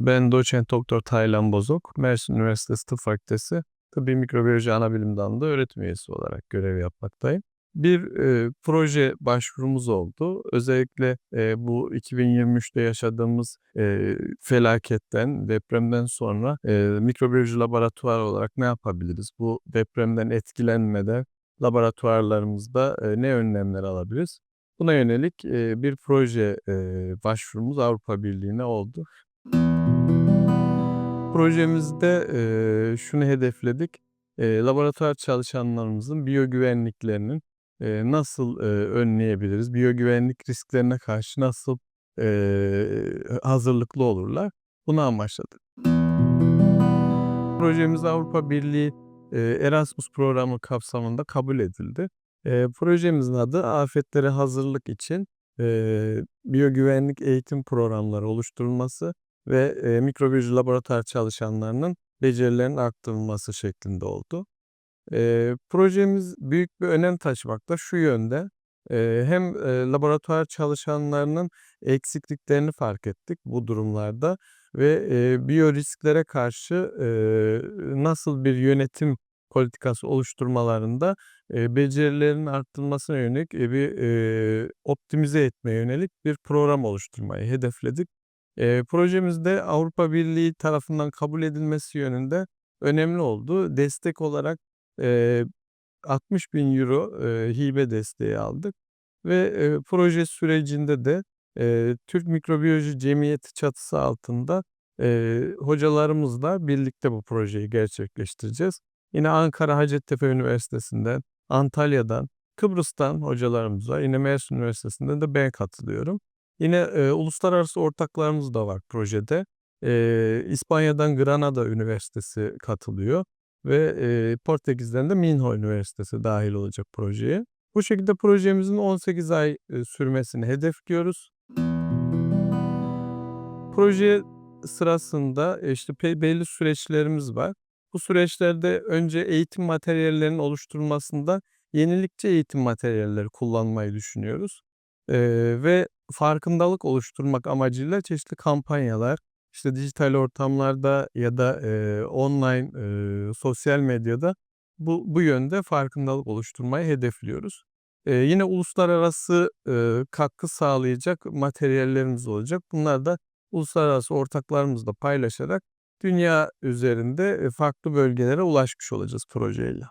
Ben doçent doktor Taylan Bozok, Mersin Üniversitesi Tıp Fakültesi Tıbbi Mikrobiyoloji Anabilim Dalı'nda öğretim üyesi olarak görev yapmaktayım. Bir e, proje başvurumuz oldu. Özellikle e, bu 2023'te yaşadığımız e, felaketten, depremden sonra e, mikrobiyoloji laboratuvarı olarak ne yapabiliriz? Bu depremden etkilenmeden laboratuvarlarımızda e, ne önlemler alabiliriz? Buna yönelik e, bir proje e, başvurumuz Avrupa Birliği'ne oldu. Projemizde e, şunu hedefledik. E, laboratuvar çalışanlarımızın biyogüvenliklerinin e, nasıl e, önleyebiliriz? Biyogüvenlik risklerine karşı nasıl e, hazırlıklı olurlar? Bunu amaçladık. Projemiz Avrupa Birliği e, Erasmus programı kapsamında kabul edildi. E, projemizin adı afetlere hazırlık için e, biyogüvenlik eğitim programları oluşturulması ve e, mikrobiyoloji laboratuvar çalışanlarının becerilerinin arttırılması şeklinde oldu. E, projemiz büyük bir önem taşımakta şu yönde. E, hem e, laboratuvar çalışanlarının eksikliklerini fark ettik bu durumlarda ve e, biyorisklere karşı e, nasıl bir yönetim politikası oluşturmalarında e, becerilerinin arttırılmasına yönelik e, bir e, optimize etmeye yönelik bir program oluşturmayı hedefledik. E, projemizde Avrupa Birliği tarafından kabul edilmesi yönünde önemli oldu. Destek olarak e, 60 bin euro e, hibe desteği aldık ve e, proje sürecinde de e, Türk Mikrobiyoloji Cemiyeti çatısı altında e, hocalarımızla birlikte bu projeyi gerçekleştireceğiz. Yine Ankara Hacettepe Üniversitesi'nden, Antalya'dan, Kıbrıs'tan hocalarımız var. Yine Mersin Üniversitesi'nden de ben katılıyorum. Yine e, uluslararası ortaklarımız da var projede. E, İspanya'dan Granada Üniversitesi katılıyor ve e, Portekiz'den de Minho Üniversitesi dahil olacak projeye. Bu şekilde projemizin 18 ay e, sürmesini hedefliyoruz. Proje sırasında işte belli süreçlerimiz var. Bu süreçlerde önce eğitim materyallerinin oluşturulmasında yenilikçi eğitim materyalleri kullanmayı düşünüyoruz. Ee, ve farkındalık oluşturmak amacıyla çeşitli kampanyalar, işte dijital ortamlarda ya da e, online e, sosyal medyada bu, bu yönde farkındalık oluşturmayı hedefliyoruz. Ee, yine uluslararası e, katkı sağlayacak materyallerimiz olacak. Bunlar da uluslararası ortaklarımızla paylaşarak dünya üzerinde e, farklı bölgelere ulaşmış olacağız projeyle.